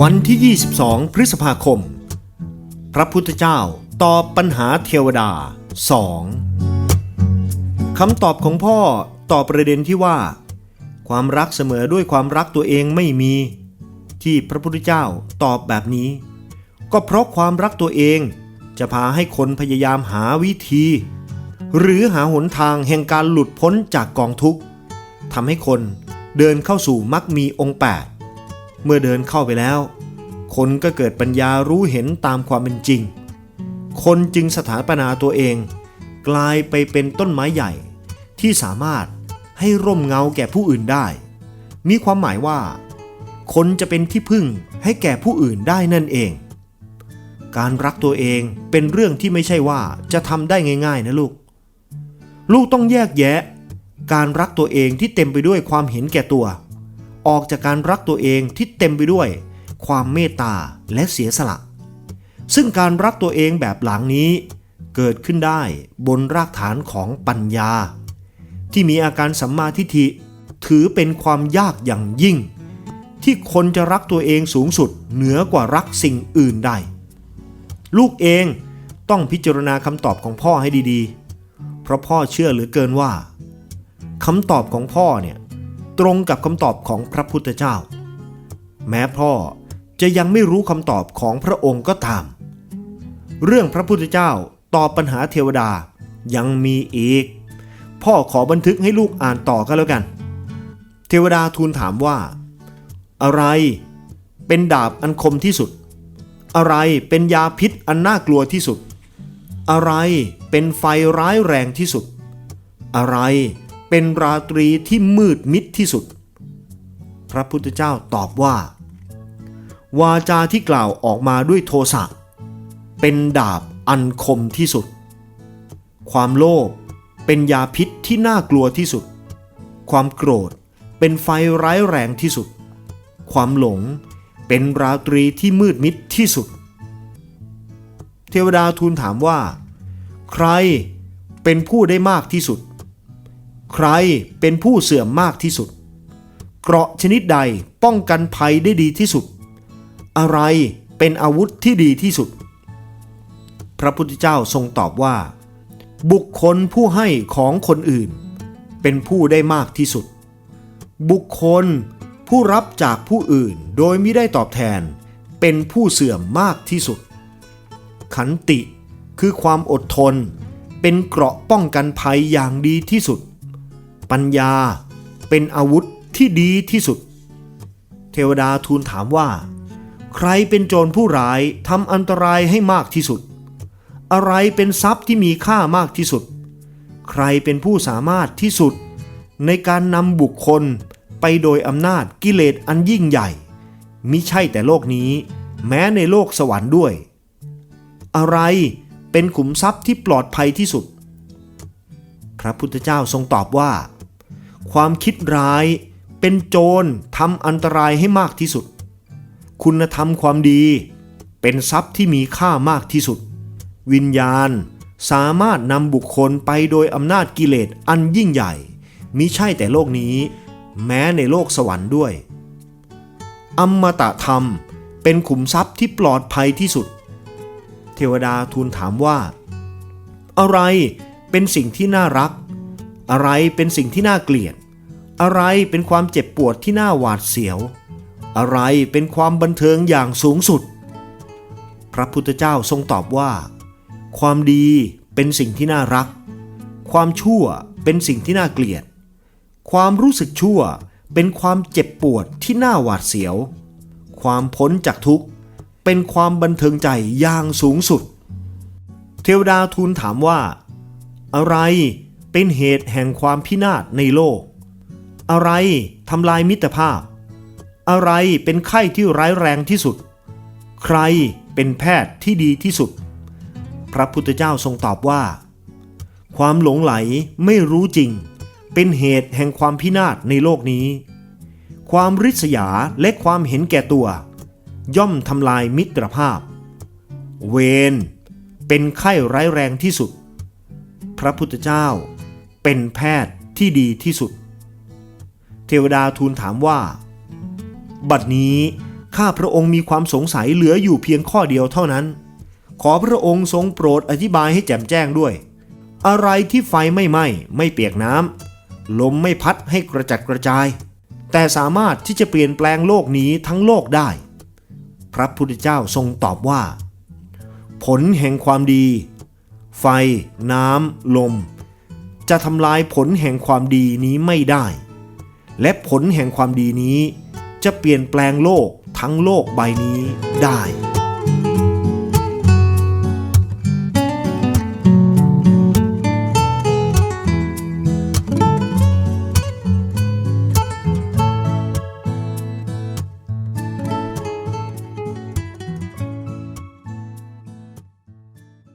วันที่ 22 พฤษภาคม พระพุทธเจ้าตอบปัญหาเทวดา 2 คำตอบของพ่อตอบประเด็นที่ว่า ความรักเสมอด้วยความรักตัวเองไม่มี ที่พระพุทธเจ้าตอบแบบนี้ ก็เพราะความรักตัวเองจะพาให้คนพยายามหาวิธี หรือหาหนทางแห่งการหลุดพ้นจากกองทุกข์ทำให้คนเดินเข้าสู่มรรคมีองค์ 8 เมื่อเดินเข้าไปแล้ว คนก็เกิดปัญญารู้เห็นตามความเป็นจริง คนจึงสถาปนาตัวเอง กลายไปเป็นต้นไม้ใหญ่ ที่สามารถให้ร่มเงาแก่ผู้อื่นได้ มีความหมายว่า คนจะเป็นที่พึ่งให้แก่ผู้อื่นได้นั่นเอง การรักตัวเองเป็นเรื่องที่ไม่ใช่ว่าจะทำได้ง่าย ๆ นะลูก ลูกต้องแยกแยะ การรักตัวเองที่เต็มไปด้วยความเห็นแก่ตัว ออกจากการรักตัวเองที่เต็มไปด้วย ความเมตตาและเสียสละ ซึ่งการรักตัวเองแบบหลังนี้ เกิดขึ้นได้บนรากฐานของปัญญา ที่มีอาการสัมมาทิฏฐิถือเป็นความยากอย่างยิ่ง ที่คนจะรักตัวเองสูงสุดเหนือกว่ารักสิ่งอื่นใด ลูกเองต้องพิจารณาคำตอบของพ่อให้ดีๆ เพราะพ่อเชื่อเหลือเกินว่าคำตอบของพ่อเนี่ย ตรงกับคำตอบของพระพุทธเจ้า แม้พ่อจะยังไม่รู้คำตอบของพระองค์ก็ตาม เรื่องพระพุทธเจ้าตอบปัญหาเทวดายังมีอีก พ่อขอบันทึกให้ลูกอ่านต่อกันแล้วกัน เทวดาทูลถามว่า อะไรเป็นดาบอันคมที่สุด อะไรเป็นยาพิษอันน่ากลัวที่สุด อะไรเป็นไฟร้ายแรงที่สุด อะไร เป็นราตรีที่มืดมิดที่สุด พระพุทธเจ้าตอบว่า วาจาที่กล่าวออกมาด้วยโทสะเป็นดาบอันคมที่สุด ความโลภเป็นยาพิษที่น่ากลัวที่สุด ความโกรธเป็นไฟร้ายแรงที่สุด ความหลงเป็นราตรีที่มืดมิดที่สุด เทวดาทูลถามว่า ใครเป็นผู้ได้มากที่สุด ใครเป็นผู้เสื่อมมากที่สุด เกราะชนิดใดป้องกันภัยได้ดีที่สุด อะไรเป็นอาวุธที่ดีที่สุด พระพุทธเจ้าทรงตอบว่า บุคคลผู้ให้ของคนอื่น เป็นผู้ได้มากที่สุด บุคคลผู้รับจากผู้อื่นโดยไม่ได้ตอบแทน เป็นผู้เสื่อมมากที่สุด ขันติคือความอดทน เป็นเกราะป้องกันภัยอย่างดีที่สุด ปัญญาเป็นอาวุธที่ดีที่สุด เทวดาทูลถามว่า ใครเป็นโจรผู้ร้ายทำอันตรายให้มากที่สุด อะไรเป็นทรัพย์ที่มีค่ามากที่สุด ใครเป็นผู้สามารถที่สุด ในการนำบุคคลไปโดยอำนาจกิเลสอันยิ่งใหญ่มิใช่แต่โลกนี้ แม้ในโลกสวรรค์ด้วย อะไรเป็นขุมทรัพย์ที่ปลอดภัยที่สุด พระพุทธเจ้าทรงตอบว่า ความคิดร้าย เป็นโจรทำอันตรายให้มากที่สุด คุณธรรมความดี เป็นทรัพย์ที่มีค่ามากที่สุด วิญญาณสามารถนำบุคคลไปโดยอำนาจกิเลสอันยิ่งใหญ่มิใช่แต่โลกนี้ แม้ในโลกสวรรค์ด้วย อมตะธรรมเป็นขุมทรัพย์ที่ปลอดภัยที่สุด เทวดาทูลถามว่า อะไรเป็นสิ่งที่น่ารัก อะไรเป็นสิ่งที่น่าเกลียด อะไรเป็นความเจ็บปวดที่น่าหวาดเสียว อะไรเป็นความบันเทิงอย่างสูงสุด พระพุทธเจ้าทรงตอบว่า ความดีเป็นสิ่งที่น่ารัก ความชั่วเป็นสิ่งที่น่าเกลียด ความรู้สึกชั่วเป็นความเจ็บปวดที่น่าหวาดเสียว ความพ้นจากทุกข์เป็นความบันเทิงใจอย่างสูงสุด เทวดาทูลถามว่า อะไร เป็นเหตุแห่งความพินาศในโลก อะไรทำลายมิตรภาพ อะไรเป็นไข้ที่ร้ายแรงที่สุด ใครเป็นแพทย์ที่ดีที่สุด พระพุทธเจ้าทรงตอบว่า ความหลงไหลไม่รู้จริง เป็นเหตุแห่งความพินาศในโลกนี้ ความริษยาและความเห็นแก่ตัว ย่อมทำลายมิตรภาพ เวรเป็นไข้ร้ายแรงที่สุด พระพุทธเจ้า เป็นแพทย์ที่ดีที่สุด เทวดาทูลถามว่า บัดนี้ข้าพระองค์มีความสงสัยเหลืออยู่เพียงข้อเดียวเท่านั้น ขอพระองค์ทรงโปรดอธิบายให้แจ่มแจ้งด้วย อะไรที่ไฟไม่ไหม้ไม่เปียกน้ำลมไม่พัดให้กระจัดกระจาย แต่สามารถที่จะเปลี่ยนแปลงโลกนี้ทั้งโลกได้ พระพุทธเจ้าทรงตอบว่า ผลแห่งความดี ไฟ น้ำ ลม จะทำลายผลแห่งความดีนี้ไม่ได้ และผลแห่งความดีนี้จะเปลี่ยนแปลงโลกทั้งโลกใบนี้ได้